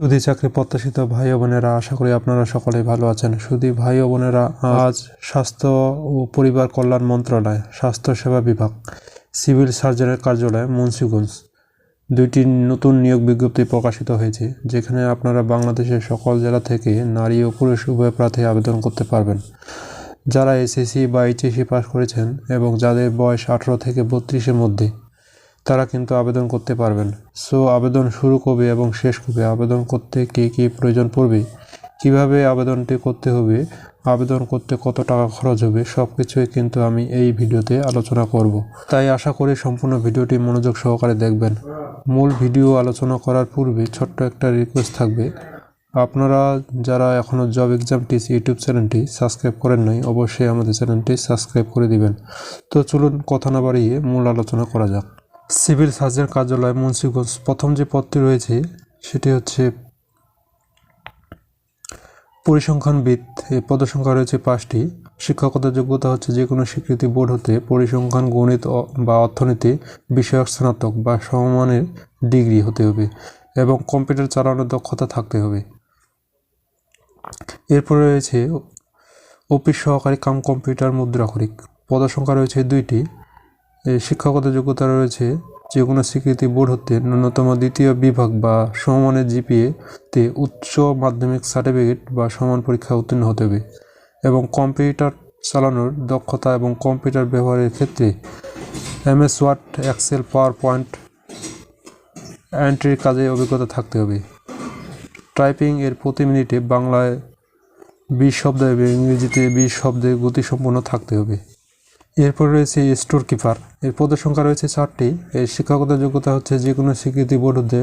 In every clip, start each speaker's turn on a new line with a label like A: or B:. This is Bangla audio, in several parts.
A: সুধী চাকরি প্রত্যাশিত ভাই বোনেরা, আশা করি আপনারা সকলেই ভালো আছেন। সুধী ভাই বোনেরা, আজ স্বাস্থ্য ও পরিবার কল্যাণ মন্ত্রণালয়, স্বাস্থ্য সেবা বিভাগ, সিভিল সার্জনের কার্যালয়, মুন্সিগঞ্জ দুইটি নতুন নিয়োগ বিজ্ঞপ্তি প্রকাশিত হয়েছে, যেখানে আপনারা বাংলাদেশের সকল জেলা থেকে নারী ও পুরুষ উভয় প্রার্থী আবেদন করতে পারবেন। যারা এসএসসি বা এইচএসসি পাস করেছেন এবং যাদের বয়স আঠারো থেকে বত্রিশের মধ্যে তারা কিন্তু আবেদন করতে পারবেন। সো, আবেদন শুরু কবে এবং শেষ কবে? আবেদন করতে কী কী প্রয়োজন পড়বে? কীভাবে আবেদনটি করতে হবে? আবেদন করতে কত টাকা খরচ হবে? সব কিছুই কিন্তু আমি এই ভিডিওতে আলোচনা করব। তাই আশা করি সম্পূর্ণ ভিডিওটি মনোযোগ সহকারে দেখবেন। মূল ভিডিও আলোচনা করার পূর্বে ছোট্ট একটা রিকোয়েস্ট থাকবে। আপনারা যারা এখনও জব এক্সাম টিস ইউটিউব চ্যানেলটি সাবস্ক্রাইব করেন নাই, অবশ্যই আমাদের চ্যানেলটি সাবস্ক্রাইব করে দিবেন। তো চলুন কথা না বাড়িয়ে মূল আলোচনা করা যাক। সিভিল সার্জন কার্যালয় মুন্সিগঞ্জ। প্রথম যে পদটি রয়েছে, সেটি হচ্ছে পরিসংখ্যানবিদ। এই পদসংখ্যা রয়েছে পাঁচটি। শিক্ষকতার যোগ্যতা হচ্ছে যে কোনো স্বীকৃতি বোর্ড হতে পরিসংখ্যান, গণিত বা অর্থনীতি, বিষয়ক স্নাতক বা সমমানের ডিগ্রি হতে হবে এবং কম্পিউটার চালানোর দক্ষতা থাকতে হবে। এরপরে রয়েছে অফিস সহকারী কাম কম্পিউটার মুদ্রাক্ষরিক। পদসংখ্যা রয়েছে দুইটি। শিক্ষাগত যোগ্যতা রয়েছে যে কোনো স্বীকৃতি বোর্ড হতে ন্যূনতম দ্বিতীয় বিভাগ বা সমমানের জিপিএ তে উচ্চ মাধ্যমিক সার্টিফিকেট বা সমান পরীক্ষা উত্তীর্ণ হতে হবে এবং কম্পিউটার চালানোর দক্ষতা এবং কম্পিউটার ব্যবহারের ক্ষেত্রে MS Word, Excel PowerPoint এন্ট্রির কাজে অভিজ্ঞতা থাকতে হবে। টাইপিং এর প্রতি মিনিটে বাংলায় বিশ শব্দ এবং ইংরেজিতে বিশ শব্দে গতিসম্পন্ন থাকতে হবে। এরপর রয়েছে স্টোর কিপার। এর পদের সংখ্যা রয়েছে চারটি। এর শিক্ষাগত যোগ্যতা হচ্ছে যে কোনো স্বীকৃতি বোর্ড হতে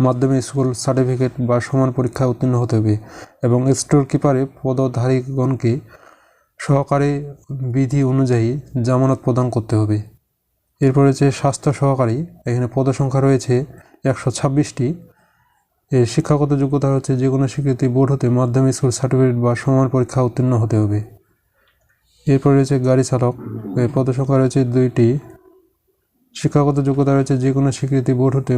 A: মাধ্যমিক স্কুল সার্টিফিকেট বা সমান পরীক্ষায় উত্তীর্ণ হতে হবে এবং স্টোর কিপারে পদধারীগণকে সহকারী বিধি অনুযায়ী জামানত প্রদান করতে হবে। এরপর রয়েছে স্বাস্থ্য সহকারী। এখানে পদসংখ্যা রয়েছে একশো ছাব্বিশটি। এর শিক্ষাগত যোগ্যতা হচ্ছে যে কোনো স্বীকৃতি বোর্ড হতে মাধ্যমিক স্কুল সার্টিফিকেট বা সমান পরীক্ষা উত্তীর্ণ হতে হবে। এরপর রয়েছে গাড়ি চালক। পদসংখ্যা রয়েছে দুইটি। শিক্ষাগত যোগ্যতা রয়েছে যে কোনো স্বীকৃতি বোর্ড হতে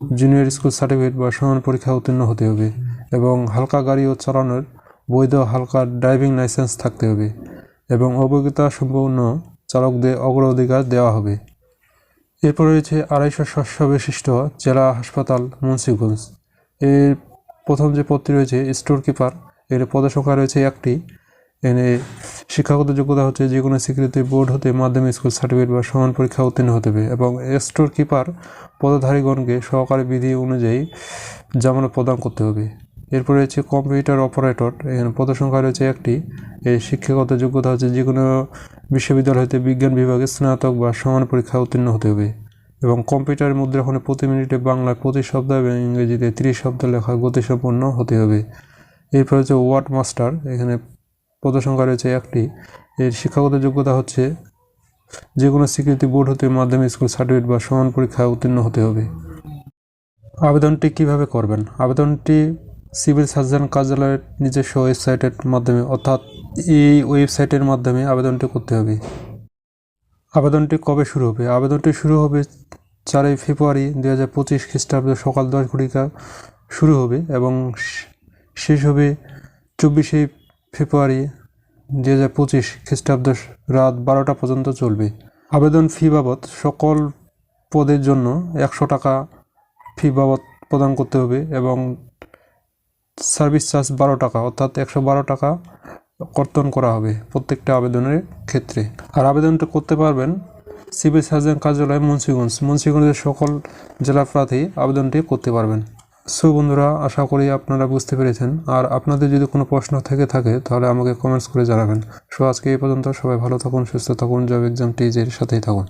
A: জুনিয়র স্কুল সার্টিফিকেট বা সমান পরীক্ষা উত্তীর্ণ হতে হবে এবং হালকা গাড়ি ও চালানোর বৈধ হালকা ড্রাইভিং লাইসেন্স থাকতে হবে এবং অভিজ্ঞতা সম্পন্ন চালকদের অগ্রাধিকার দেওয়া হবে। এরপর রয়েছে আড়াইশো শস্য বিশিষ্ট জেলা হাসপাতাল, মুন্সিগঞ্জ। এর প্রথম যে পদটি রয়েছে স্টোর কিপার এর পদসংখ্যা রয়েছে একটি। এনে শিক্ষাগত যোগ্যতা হচ্ছে যে কোনো স্বীকৃতি বোর্ড হতে মাধ্যমিক স্কুল সার্টিফিকেট বা সমান পরীক্ষা উত্তীর্ণ হতে হবে এবং স্টোর কিপার পদধারীগণকে সহকারী বিধি অনুযায়ী জামানত প্রদান করতে হবে। এরপরে রয়েছে কম্পিউটার অপারেটর এখানে পদসংখ্যা রয়েছে একটি। এর শিক্ষাগত যোগ্যতা হচ্ছে যে কোনো বিশ্ববিদ্যালয় হতে বিজ্ঞান বিভাগে স্নাতক বা সমান পরীক্ষা উত্তীর্ণ হতে হবে এবং কম্পিউটার মুদ্রাক্ষণে প্রতি মিনিটে বাংলায় প্রতি শব্দ এবং ইংরেজিতে তিরিশ শব্দ লেখা গতিসম্পন্ন হতে হবে। এরপর হচ্ছে ওয়ার্ড মাস্টার এখানে পদসংখ্যা রয়েছে একটি। এর শিক্ষাগত যোগ্যতা হচ্ছে যে কোনো স্বীকৃতি বোর্ড হতে মাধ্যমিক স্কুল সার্টিফিকেট বা সমান পরীক্ষায় উত্তীর্ণ হতে হবে। আবেদনটি কীভাবে করবেন? আবেদনটি সিভিল সার্জন কার্যালয়ের নিজস্ব ওয়েবসাইটের মাধ্যমে, অর্থাৎ এই ওয়েবসাইটের মাধ্যমে আবেদনটি করতে হবে। আবেদনটি কবে শুরু হবে? আবেদনটি শুরু হবে চারই ফেব্রুয়ারি দু হাজার পঁচিশ খ্রিস্টাব্দ সকাল দশ ঘটিকা শুরু হবে এবং শেষ হবে চব্বিশে ফেব্রুয়ারি দুই হাজার পঁচিশ খ্রিস্টাব্দ রাত বারোটা পর্যন্ত চলবে। আবেদন ফি বাবদ সকল পদের জন্য একশো টাকা ফি বাবদ প্রদান করতে হবে এবং সার্ভিস চার্জ বারো টাকা, অর্থাৎ একশো বারো টাকা কর্তন করা হবে প্রত্যেকটা আবেদনের ক্ষেত্রে। আর আবেদনটা করতে পারবেন সিভিল সার্জন কার্যালয় মুন্সিগঞ্জ। মুন্সিগঞ্জের সকল জেলা প্রার্থী আবেদনটি করতে পারবেন। সো বন্ধুরা, আশা করি আপনারা বুঝতে পেরেছেন। আর আপনাদের যদি কোনো প্রশ্ন থেকে থাকে, তাহলে আমাকে কমেন্টস করে জানাবেন। সো আজকে এই পর্যন্ত সবাই ভালো থাকুন, সুস্থ থাকুন। জব এক্সাম টিজের সাথেই থাকুন।